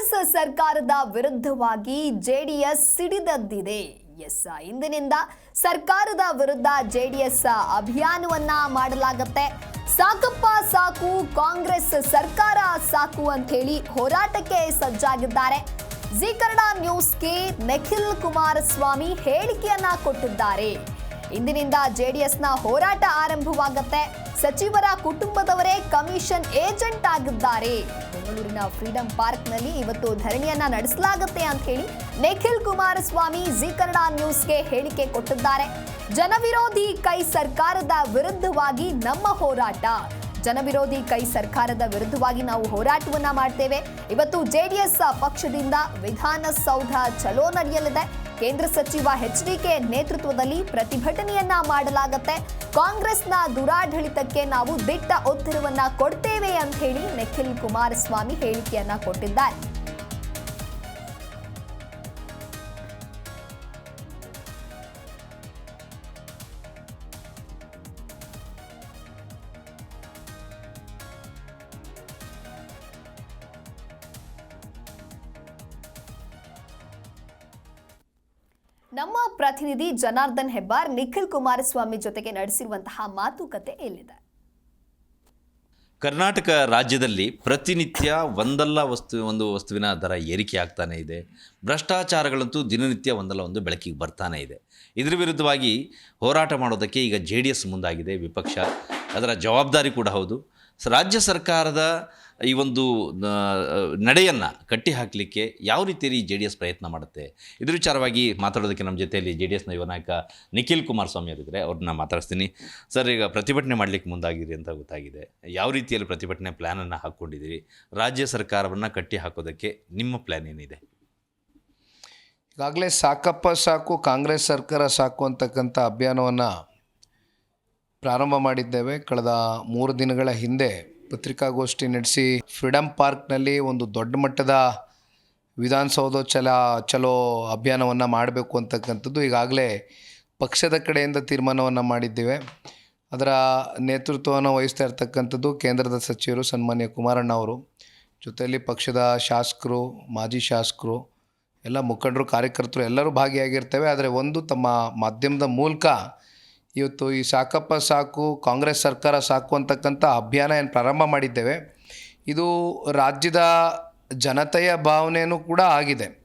ಕಾಂಗ್ರೆಸ್ ಸರ್ಕಾರದ ವಿರುದ್ಧವಾಗಿ JDS ಸಿಡಿದದ್ದಿದೆ. S, ಇಂದಿನಿಂದ ಸರ್ಕಾರದ ವಿರುದ್ಧ ಜೆಡಿಎಸ್ ಅಭಿಯಾನವನ್ನ ಮಾಡಲಾಗುತ್ತೆ. ಸಾಕಪ್ಪ ಸಾಕು, ಕಾಂಗ್ರೆಸ್ ಸರ್ಕಾರ ಸಾಕು ಅಂತ ಹೇಳಿ ಹೋರಾಟಕ್ಕೆ ಸಜ್ಜಾಗಿದ್ದಾರೆ. ಜಿ ಕನ್ನಡ ನ್ಯೂಸ್ಗೆ ನಿಖಿಲ್ ಕುಮಾರಸ್ವಾಮಿ ಹೇಳಿಕೆಯನ್ನ ಕೊಟ್ಟಿದ್ದಾರೆ. ಇಂದಿನಿಂದ ಜೆಡಿಎಸ್ನ ಹೋರಾಟ ಆರಂಭವಾಗುತ್ತೆ. ಸಚಿವರ ಕುಟುಂಬದವರೇ ಕಮಿಷನ್ ಏಜೆಂಟ್ ಆಗಿದ್ದಾರೆ. ಬೆಂಗಳೂರಿನ ಫ್ರೀಡಂ ಪಾರ್ಕ್ನಲ್ಲಿ ಇವತ್ತು ಧರಣಿಯನ್ನ ನಡೆಸಲಾಗುತ್ತೆ ಅಂತ ಹೇಳಿ ನಿಖಿಲ್ ಕುಮಾರಸ್ವಾಮಿ ಜಿ ಕನ್ನಡ ನ್ಯೂಸ್ಗೆ ಹೇಳಿಕೆ ಕೊಟ್ಟಿದ್ದಾರೆ. ಜನವಿರೋಧಿ ಕೈ ಸರ್ಕಾರದ ವಿರುದ್ಧವಾಗಿ ನಮ್ಮ ಹೋರಾಟ. ಜನವಿರೋಧಿ ಕೈ ಸರ್ಕಾರದ ವಿರುದ್ಧವಾಗಿ ನಾವು ಹೋರಾಟವನ್ನ ಮಾಡ್ತೇವೆ. ಇವತ್ತು ಜೆಡಿಎಸ್ ಪಕ್ಷದಿಂದ ವಿಧಾನಸೌಧ ಚಲೋ ನಡೆಯಲಿದೆ. ಕೇಂದ್ರ ಸಚಿವ ಎಚ್ ಡಿಕೆ ನೇತೃತ್ವದಲ್ಲಿ ಪ್ರತಿಭಟನೆಯನ್ನ ಮಾಡಲಾಗುತ್ತೆ. ಕಾಂಗ್ರೆಸ್ನ ದುರಾಡಳಿತಕ್ಕೆ ನಾವು ದಿಟ್ಟ ಉತ್ತರವನ್ನ ಕೊಡ್ತೇವೆ ಅಂತ ಹೇಳಿ ನಿಖಿಲ್ ಕುಮಾರಸ್ವಾಮಿ ಹೇಳಿಕೆಯನ್ನ ಕೊಟ್ಟಿದ್ದಾರೆ. ನಮ್ಮ ಪ್ರತಿನಿಧಿ ಜನಾರ್ದನ್ ಹೆಬ್ಬಾರ್, ನಿಖಿಲ್ ಕುಮಾರಸ್ವಾಮಿ ಜೊತೆಗೆ ನಡೆಸಿರುವಂತಹ ಮಾತುಕತೆ ಇಲ್ಲಿದೆ ಕರ್ನಾಟಕ ರಾಜ್ಯದಲ್ಲಿ ಪ್ರತಿನಿತ್ಯ ಒಂದಲ್ಲ ವಸ್ತು, ಒಂದು ವಸ್ತುವಿನ ದರ ಏರಿಕೆ ಆಗ್ತಾನೇ ಇದೆ. ಭ್ರಷ್ಟಾಚಾರಗಳಂತೂ ದಿನನಿತ್ಯ ಒಂದಲ್ಲ ಒಂದು ಬೆಳಕಿಗೆ ಬರ್ತಾನೆ ಇದೆ. ಇದರ ವಿರುದ್ಧವಾಗಿ ಹೋರಾಟ ಮಾಡೋದಕ್ಕೆ ಈಗ ಜೆ ಡಿ ಎಸ್ ಮುಂದಾಗಿದೆ ವಿಪಕ್ಷ. ಅದರ ಜವಾಬ್ದಾರಿ ಕೂಡ ಹೌದು. ರಾಜ್ಯ ಸರ್ಕಾರದ ಈ ಒಂದು ನಡೆಯನ್ನು ಕಟ್ಟಿ ಹಾಕಲಿಕ್ಕೆ ಯಾವ ರೀತಿಯಲ್ಲಿ ಜೆ ಡಿ ಎಸ್ ಪ್ರಯತ್ನ ಮಾಡುತ್ತೆ? ಇದ್ರ ವಿಚಾರವಾಗಿ ಮಾತಾಡೋದಕ್ಕೆ ನಮ್ಮ ಜೊತೆಯಲ್ಲಿ ಜೆ ಡಿ ಎಸ್ನ ಯುವ ನಾಯಕ ನಿಖಿಲ್ ಕುಮಾರಸ್ವಾಮಿ ಅವರಿದ್ದರೆ. ಅವ್ರನ್ನ ಮಾತಾಡಿಸ್ತೀನಿ. ಸರ್, ಈಗ ಪ್ರತಿಭಟನೆ ಮಾಡಲಿಕ್ಕೆ ಮುಂದಾಗಿರಿ ಅಂತ ಗೊತ್ತಾಗಿದೆ. ಯಾವ ರೀತಿಯಲ್ಲಿ ಪ್ರತಿಭಟನೆ ಪ್ಲ್ಯಾನನ್ನು ಹಾಕ್ಕೊಂಡಿದ್ದೀರಿ? ರಾಜ್ಯ ಸರ್ಕಾರವನ್ನು ಕಟ್ಟಿ ಹಾಕೋದಕ್ಕೆ ನಿಮ್ಮ ಪ್ಲ್ಯಾನ್ ಏನಿದೆ? ಈಗಾಗಲೇ ಸಾಕಪ್ಪ ಸಾಕು, ಕಾಂಗ್ರೆಸ್ ಸರ್ಕಾರ ಸಾಕು ಅಂತಕ್ಕಂಥ ಅಭಿಯಾನವನ್ನು ಪ್ರಾರಂಭ ಮಾಡಿದ್ದೇವೆ. ಕಳೆದ ಮೂರು ದಿನಗಳ ಹಿಂದೆ ಪತ್ರಿಕಾಗೋಷ್ಠಿ ನಡೆಸಿ ಫ್ರೀಡಮ್ ಪಾರ್ಕ್ನಲ್ಲಿ ಒಂದು ದೊಡ್ಡ ಮಟ್ಟದ ವಿಧಾನಸೌಧ ಚಲ, ಚಲೋ ಅಭಿಯಾನವನ್ನು ಮಾಡಬೇಕು ಅಂತಕ್ಕಂಥದ್ದು ಈಗಾಗಲೇ ಪಕ್ಷದ ಕಡೆಯಿಂದ ತೀರ್ಮಾನವನ್ನು ಮಾಡಿದ್ದೇವೆ. ಅದರ ನೇತೃತ್ವವನ್ನು ವಹಿಸ್ತಾ ಇರ್ತಕ್ಕಂಥದ್ದು ಕೇಂದ್ರದ ಸಚಿವರು ಸನ್ಮಾನ್ಯ ಕುಮಾರಣ್ಣ ಅವರು. ಜೊತೆಯಲ್ಲಿ ಪಕ್ಷದ ಶಾಸಕರು, ಮಾಜಿ ಶಾಸಕರು, ಎಲ್ಲ ಮುಖಂಡರು, ಕಾರ್ಯಕರ್ತರು ಎಲ್ಲರೂ ಭಾಗಿಯಾಗಿರ್ತೇವೆ. ಆದರೆ ಒಂದು ತಮ್ಮ ಮಾಧ್ಯಮದ ಮೂಲಕ ಇವತ್ತು ಈ ಸಾಕಪ್ಪ ಸಾಕು, ಕಾಂಗ್ರೆಸ್ ಸರ್ಕಾರ ಸಾಕು ಅಂತಕ್ಕಂಥ ಅಭಿಯಾನ ಏನು ಪ್ರಾರಂಭ ಮಾಡಿದ್ದೇವೆ, ಇದು ರಾಜ್ಯದ ಜನತೆಯ ಭಾವನೆಯೂ ಕೂಡ ಆಗಿದೆ.